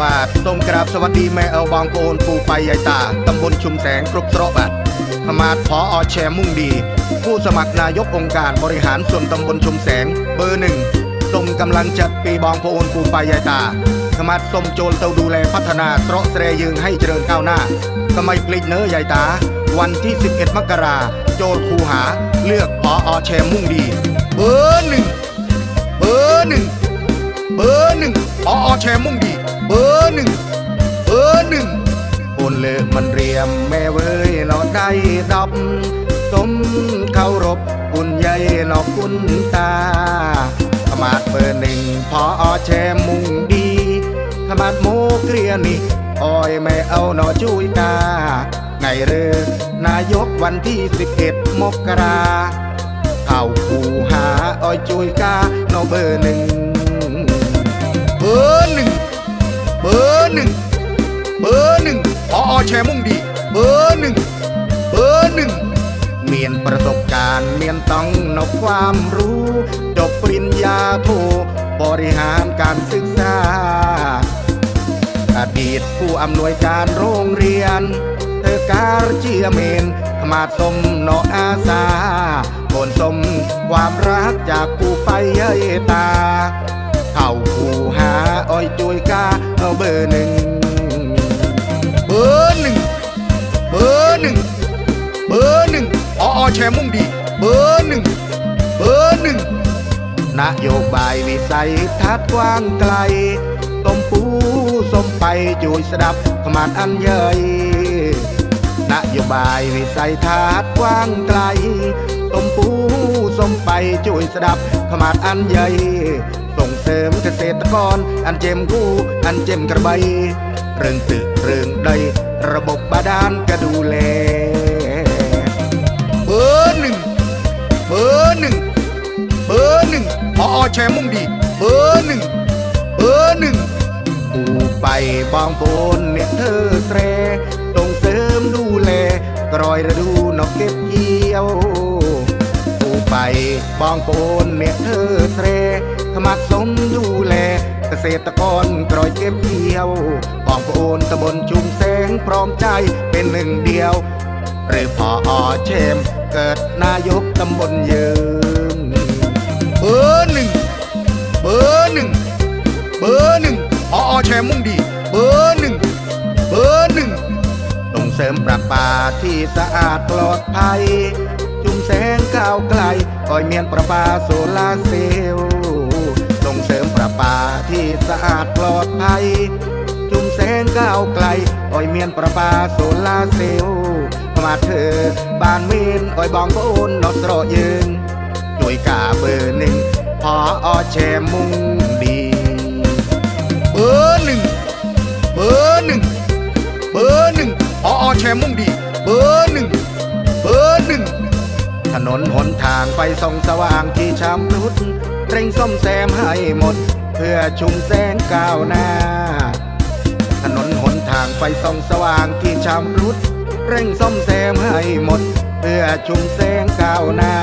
กราบสวัสดีแม่เอาบางโปนปูไปยายตา ตำบลชุมแสงกรุบตรบัดพมาดพออแชร์มุ่งดี ผู้สมัครนายกองค์การบริหารส่วนตำบลชุมแสง เบอร์หนึ่งส่งกำลังจัดปีบองโปนปูไปยายตาขมาดสมโจรเตาดูแลพัฒนาเตราะเสรยึงให้เจริญก้าวหน้าสมัยปลิกเนื้อยายตา วันที่ 11 มกราโจรคูหา เลือกพออแชร์มุ่งดี เบอร์หนึ่งเบอร์หนึ่ง เบอร์หนึ่งพอแชร์มุ่งดี เบอร์หนึ่งเบอร์หนึ่งโอนเลมันเรียมแม่เว้ยเราได้ดับสมเคารพคุณใหญ่หลอกคุณตาขมาดเบอร์หนึ่งพอแชร์มุ่งดีขมาดโมเกลียนี่อ้อยไม่เอาหนอจุยตาไงเรือนายกวันที่11มกราเข้าคูหาอ้อยจุยกาโนเบอร์หนึ่ง แชร์มุ่งดี เบอร์หนึ่งเบอร์หนึ่งเมียนประสบการณ์เมียนต้องนกความรู้จบปริญญาโทบริหารการศึกษา อดีตผู้อำนวยการโรงเรียน เธอการเจียเมนขมาดสมนออาสาโอนสมความรักจากผู้ไปเยยตา เข้าผู้หาอ้อยจุยกาเอาเบอร์หนึ่ง ร์หนึ่งเบอร์หนึ่งออแชร์มุ่งดี เบอร์หนึ่งเบอร์หนึ่งนโยบายวิสัยทัศน์กว้างไกลสมปูสมไปจุยสดับขมาดอันเยยนโยบายวิสัยทัศน์กว้างไกลสมปูสมไปจุยสดับขมาดอันเยยส่งเสริมเกษตรกรอันเจมกู้อันเจมกระใบ เรื่องตึกเรื่องใดระบบบาดาลก็ดูแล เบอร์หนึ่งเบอร์หนึ่งเบอร์หนึ่งพอแชร์มุ่งดี เบอร์หนึ่งเบอร์หนึ่งผู้ไปบางโบนเนี่ยเธอเตรส่งเสริมดูแลกรอยฤดูนกเก็บเกี่ยวผู้ไปบางโบนเนี่ยเธอเตรขมักสมดูแล เกษตรกรกรอยเก็บเกี่ยวบางโบนตะบนชุมแสงพร้อมใจเป็นหนึ่งเดียว หรือพออเชม เกิดนายกตำบลยืนเบอร์หนึ่งเบอร์หนึ่งเบอร์หนึ่งพออแชมมุ่งดี เบอร์หนึ่งเบอร์หนึ่งส่งเสริมประปาที่สะอาดปลอดภัย จุ่มแสงก้าวไกลคอยเมียนประปาโซลาเซลล์ เสริมประปาที่สะอาดปลอดภัย จุ่มแสงก้าวไกลอ้อยเมียนประปาโซลาร์เซลล์มาเธอบ้านเมนอ้อยบองโอนนอสรอยืนด้วยกาเบอร์หนึ่งพออแชมมุ่งดี เบอร์หนึ่ง เบอร์หนึ่ง เบอร์หนึ่งพออแชมมุ่งดี นนหนทางไฟส่องสว่างที่ชำรุด เร่งซ่อมแซมให้หมด เพื่อชุมแสงก้าวหน้า ถนนหนทางไฟส่องสว่างที่ชำรุด เร่งซ่อมแซมให้หมด เพื่อชุมแสงก้าวหน้า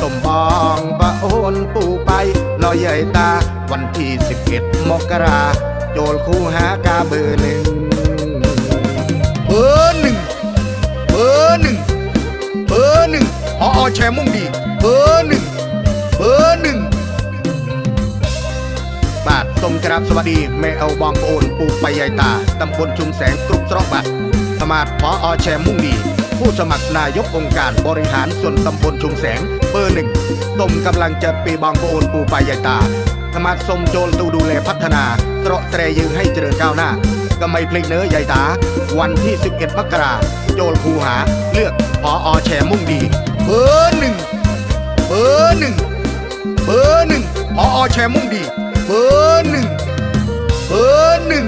สมบองบะโอนปู่ไปลอยใหญ่ตา วันที่11มกราโจลคู่หากาเบอร์หนึ่ง แชร์มุ่งดี เบอร์หนึ่งเบอร์หนึ่งบาททรงกราบสวัสดีแม่เอาบองโอนปูไปยายตาตำบลชุมแสงกรุบตรอกบัตรสมาร์ทพออแชร์มุ่งดี ผู้สมัครนายกองค์การบริหารส่วนตำบลชุมแสง เบอร์หนึ่งตมกำลังจะปีบองโอนปูไปยายตาสมาร์ทสมโจลตูดูแลพัฒนาเตราะเตรยืงให้เจริญก้าวหน้าก็ไม่พลิกเนื้อยายตา วันที่ 11มกราโจลคูหา เลือกพออแชร์มุ่งดี เบอร์หนึ่งเบอร์หนึ่งเบอร์หนึ่งพอแชร์มุ่งดี เบอร์หนึ่งเบอร์หนึ่ง